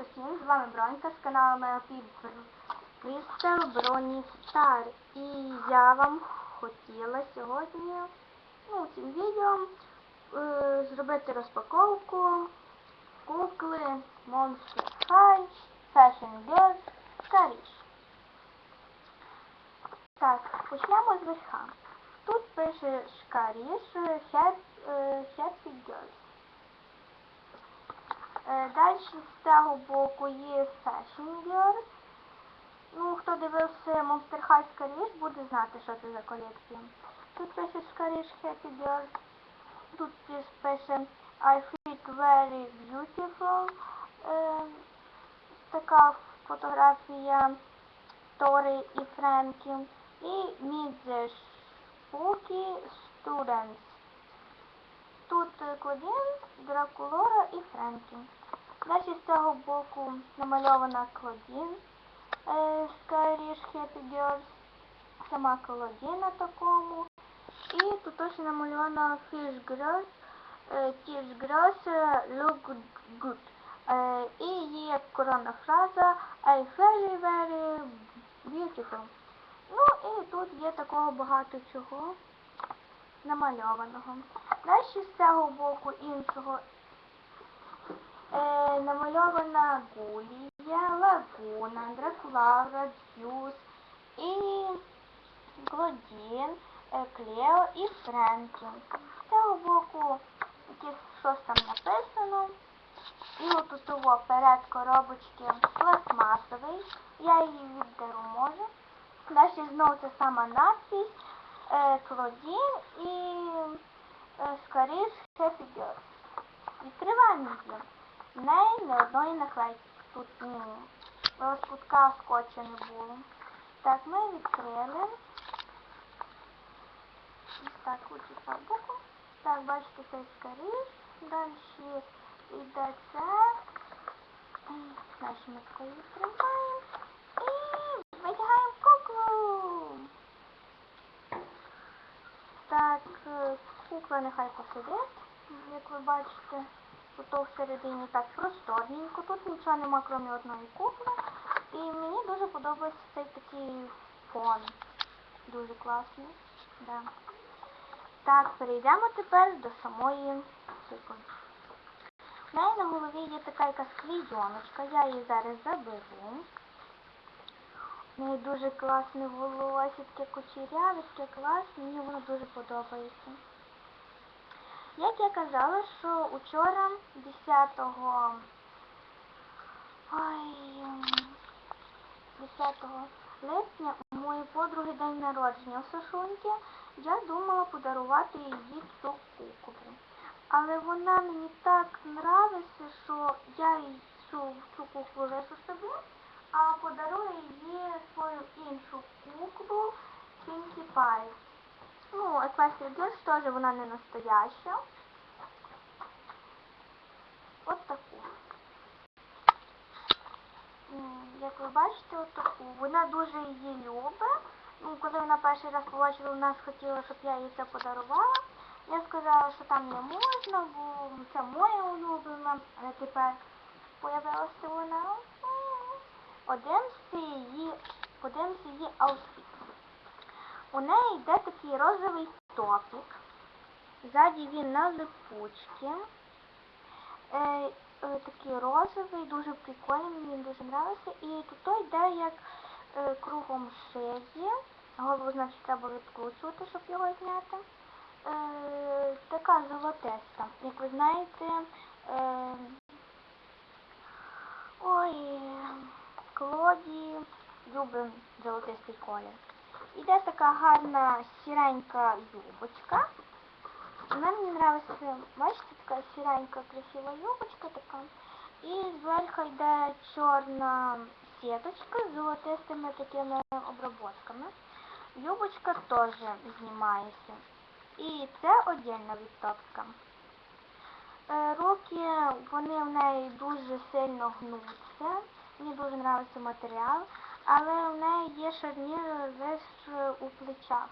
Усім, з вами Бронька з каналу MLP Crystal Броні Star. І я вам хотіла сьогодні ну, цим відео е, зробити розпаковку кукли Monster High Fashion Girl Каріш. Так, почнемо з верха. Тут пише Шкаріш Happy Girls. Е, Далі з цього боку є Fashion Girl. Ну, хто дивився Monster High Скаріш, буде знати, що це за колекція. Тут пише Скаріш Happy Girl. Тут пише I fit very beautiful. Е, така фотографія Тори і Френкі. І the Spooky Students. Тут е, Клодін, Дракулора і Френкі. Далі з цього боку намальована Клодін е, Скайріш Happy Girls, сама Клодін на такому. І тут теж намальована Fish Girls, е, Fish Girls е, Look Good. Е, І є коронна фраза I very very beautiful. Ну і тут є такого багато чого намальованого. Далі з цього боку іншого е, намальована Гулія, Лагуна, Дракулавра, Дюс і Клодін, е, Клео і Френкі. З цього боку щось там написано. І от того перед коробочки пластмасовий. Я її віддару можу. Далі знову ця сама надпись Клодін і е, Скоріш Happy Girls. Відкриваємо її. В неї ні одної наклейки. Тут ну, розпутка скотча не було. Так, ми відкрили. Ось так лучше фарбуку. Так, бачите, це Скоріш. Далі йде це. Далі ми відкриваємо. І витягаємо куклу. Так, е, кукла нехай посидить. Як ви бачите, тут всередині так просторненько. Тут нічого нема, крім одної кукли. І мені дуже подобається цей такий фон. Дуже класний. Да. Так, перейдемо тепер до самої кукли. В неї на голові є така якась клейоночка. Я її зараз заберу. Неї дуже класне волосся, таке кучеряве, таке класне, мені воно дуже подобається. Як я казала, що учора, 10 ой, ем, 10 липня, у моєї подруги день народження у Сашуньки, я думала подарувати їй цю куклу. Але вона мені так нравиться, що я їй цю, цю куклу лишу собі, а подарую їй свою іншу куклу Pinkie Pie. Ну, Equestria Girls теж вона не настояща. От таку. Як ви бачите, от таку. Вона дуже її любить. Ну, коли вона перший раз побачила, вона схотіла, щоб я їй це подарувала. Я сказала, що там не можна, бо це моя улюблена, але тепер появилася вона. Подивимося її, подивимося її аутфіт. У неї йде такий розовий топік. Ззаді він на липучці. Е, е, такий розовий, дуже прикольний, мені дуже подобається. І тут йде як е, кругом шиї. Голову, значить, треба відкручувати, щоб його зняти. Така золотиста. Як ви знаєте, е, ой, Клоді любить золотистий колір. Іде така гарна сіренька юбочка. Вона мені подобається, бачите, така сіренька красива юбочка така. І зверху йде чорна сіточка з золотистими такими обработками. Юбочка теж знімається. І це отдільна від топка. Е, Руки, вони в неї дуже сильно гнуться. Мені дуже подобається матеріал, але в неї є шарнір лише у плечах,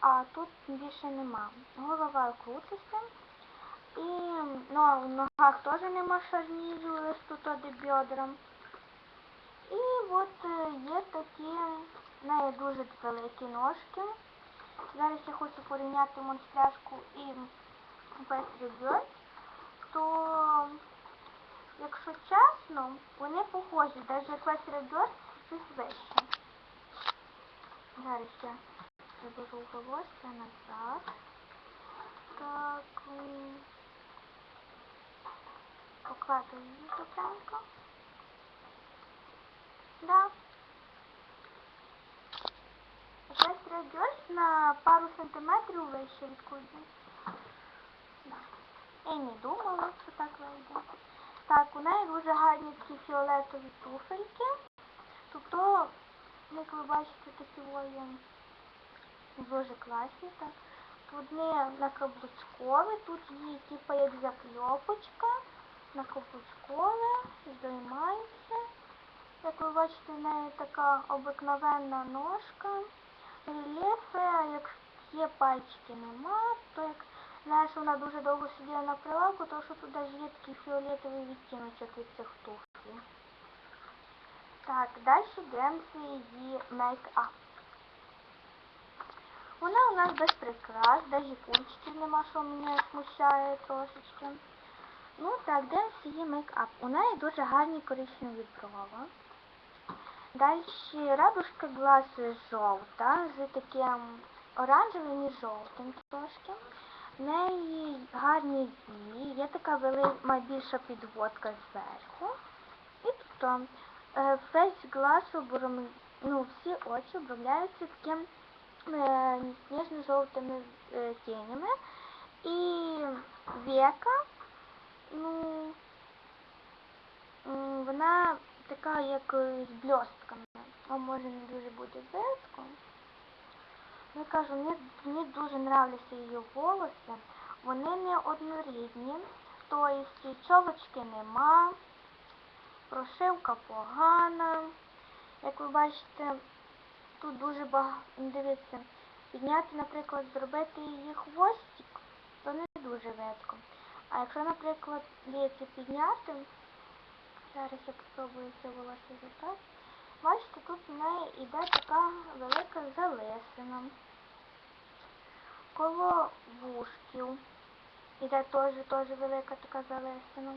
а тут більше нема. Голова крутиться. І ну, в ногах теж нема шарнірів, лише тут до бедра. І от е, є такі, в неї дуже великі ножки. Зараз я хочу порівняти монстряшку і Пестрі Бьорд, то, якщо чесно, вони похожі, навіть Пестрі Бьорд щось вище. Зараз я заберу волосся назад. Так, покладу її добренько. Да. Якась радіось на пару сантиметрів вище від. Я не думала, що так вийде. Так, у неї дуже гарні такі фіолетові туфельки. Тобто, як ви бачите, такі воєнні дуже класні. Так. Вони на каблучкові, тут є типу як закльопочка, на каблучкове, здоймається. Як ви бачите, в неї така обикновенна ножка. Рельєфи, а як є пальчики нема, то як знаєш, вона дуже довго сиділа на прилавку, то що тут навіть є такий фіолетовий відтіночок від цих туфлів. Так, далі дивимося її мейкап. Вона у нас без прикрас, навіть пунктиків нема, що мене смущає трошечки. Ну так, дивимося її мейкап. У неї дуже гарні коричневі брови. Далі радужка глаз жовта з таким оранжевим і жовтим трошки. В неї гарні вії, є така велика більша підводка зверху. І тут е, весь глаз обром... ну, всі очі обробляються таким е, ніжно-жовтими е, тінями. І века, ну, вона така, як з блістками. А може не дуже буде видко. Я кажу, мені, дуже нравляться її волоси. Вони не однорідні, тобто чолочки нема, прошивка погана. Як ви бачите, тут дуже багато, дивіться, підняти, наприклад, зробити її хвостик, то не дуже видко. А якщо, наприклад, дивіться, підняти, зараз я спробую це волосся затати, бачите, тут в неї йде така велика залисина. Коло вушків іде теж, теж велика така залисина.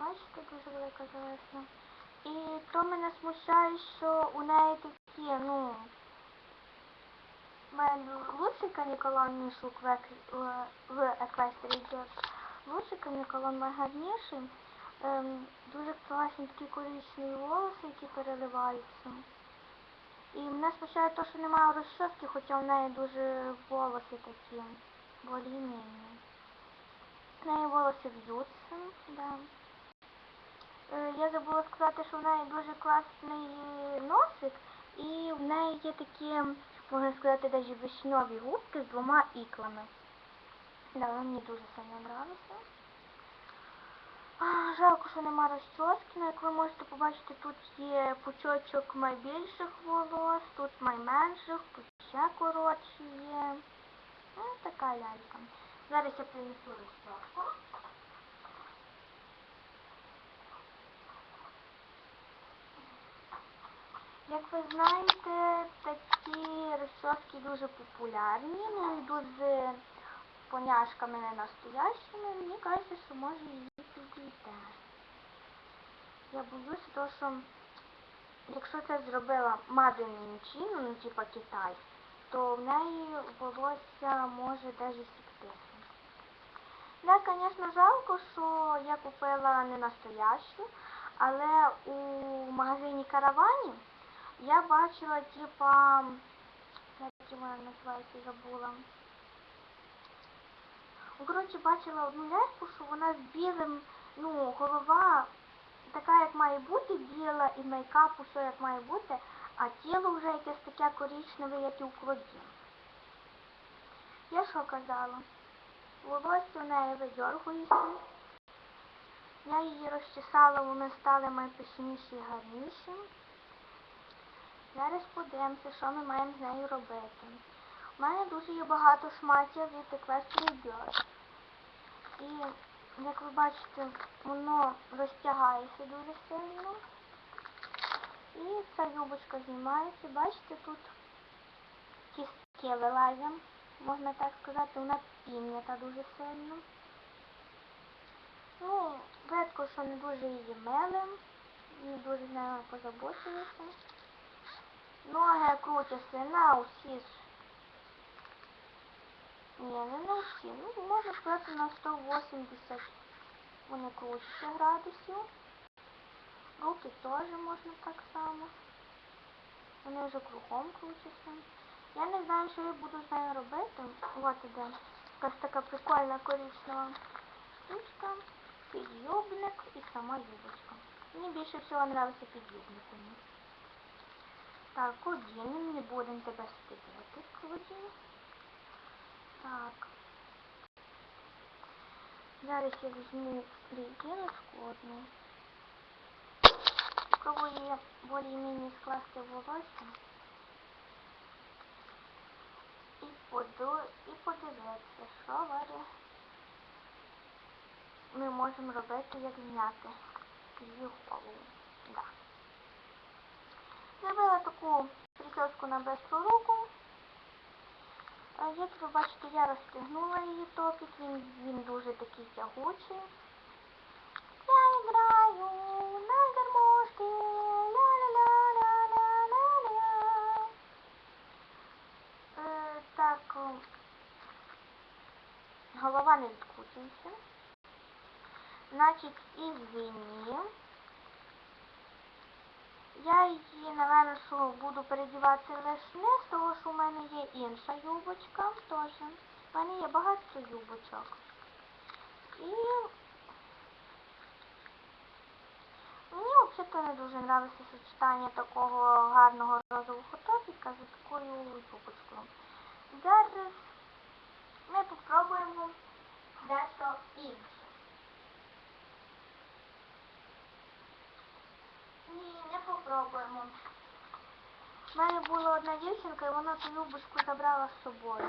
Бачите, дуже велика залисина. І то мене смущає, що у неї такі, ну, лучший каніколон, ніж в- Еквестрі Джордж. Лучший каніколон найгарніший. Ем, дуже класні такі коричневі волоси, які переливаються. І мене смущає те, що немає розчоски, хоча в неї дуже волоси такі болі-міні. В неї волоси в'ються, да. Е, Я забула сказати, що в неї дуже класний носик, і в неї є такі, можна сказати, навіть вишньові губки з двома іклами. Да, мені дуже сильно нравиться. А, Жалко, що нема розчоски, але як ви можете побачити, тут є пучочок найбільших волос, тут найменших, тут ще коротші є. Ну, така лялька. Зараз я принесу розчоску. Як ви знаєте, такі розчоски дуже популярні, ну йдуть з поняшками не настоящими. Мені кажеться, що може її підійде. Я боюся того, що якщо це зробила Made in ну типа Китай, то в неї волосся може навіть сіктися. Да, звісно, жалко, що я купила не настоящу, але у магазині Каравані я бачила, типа, як вона називається, забула. Коротше, бачила одну ляльку, що вона з білим, ну, голова така, як має бути, біла, і мейкап усе як має бути, а тіло вже якесь таке коричневе, як і у Клоді. Я що казала? Волосся в неї видьоргується. Я її розчесала, вони стали найпишніші і гарніші. Зараз подивимося, що ми маємо з нею робити. У мене дуже є багато шматів від Equestrian Girls. І, як ви бачите, воно розтягається дуже сильно. І ця юбочка знімається. Бачите, тут кістки вилазять, можна так сказати, вона пім'ята дуже сильно. Ну, видко, що не дуже її мили, не дуже з нею позаботилися. Ноги крутяться на усі. Ні, не на усі. Ну, можна сказати на 180 вони крутяться градусів. Руки теж можна так само. Вони вже кругом крутяться. Я не знаю, що я буду з нею робити. От іде якась така прикольна коричнева штучка, підйобник і сама юбочка. Мені більше всього подобається підйобник у. Так, одінемо, не будемо тебе стидати, Клодін. Так. Зараз я візьму резиночку одну. Спробую її більш-менш скласти в волосся. І, поду... і подивитися, що варі ми можемо робити, як зняти її голову. Да. Зробила таку прическу на бистру руку. Як ви бачите, я розстегнула її топік, він, він дуже такий тягучий. Я граю на гармошці, ля-ля-ля-ля-ля-ля-ля. Е, Так, голова не відкручується. Значить, извини. Я її, напевно, буду передівати лише не з того, що в мене є інша юбочка теж. У мене є багато юбочок. І мені взагалі не дуже подобається сочетання такого гарного розового топіка з такою юбочкою. Зараз ми попробуємо дещо інше. Ні, не попробуємо. У мене була одна дівчинка, і вона ту юбочку забрала з собою.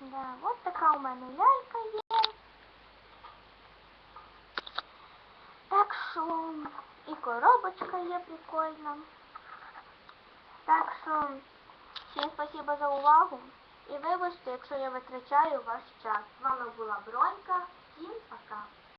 Да, от така у мене лялька є. Так що і коробочка є прикольна. Так що всім спасибо за увагу. І вибачте, якщо я витрачаю ваш час. З вами була Бронька. Всім пока.